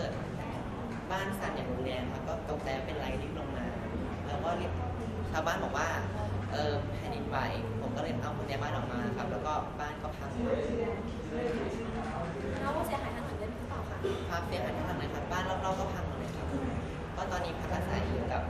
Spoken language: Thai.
กิดบ้านสั่นอย่างรุนแรงค่ะก็ตกใจเป็นไรรีบลงมาแล้วก็ชาวบ้านบอกว่าเออแผ่นดินไหวผมก็เลยเอาคนในบ้านออกมาครับ แล้วก็บ้านก็พังเลยแล้วเสียหายทางไหนด้วยหรือเปล่าคะครับเสียหายทางไหนครับบ้านรอบๆก็พังเลยครับก็ตอนนี้พักอาศัยอยู่กับ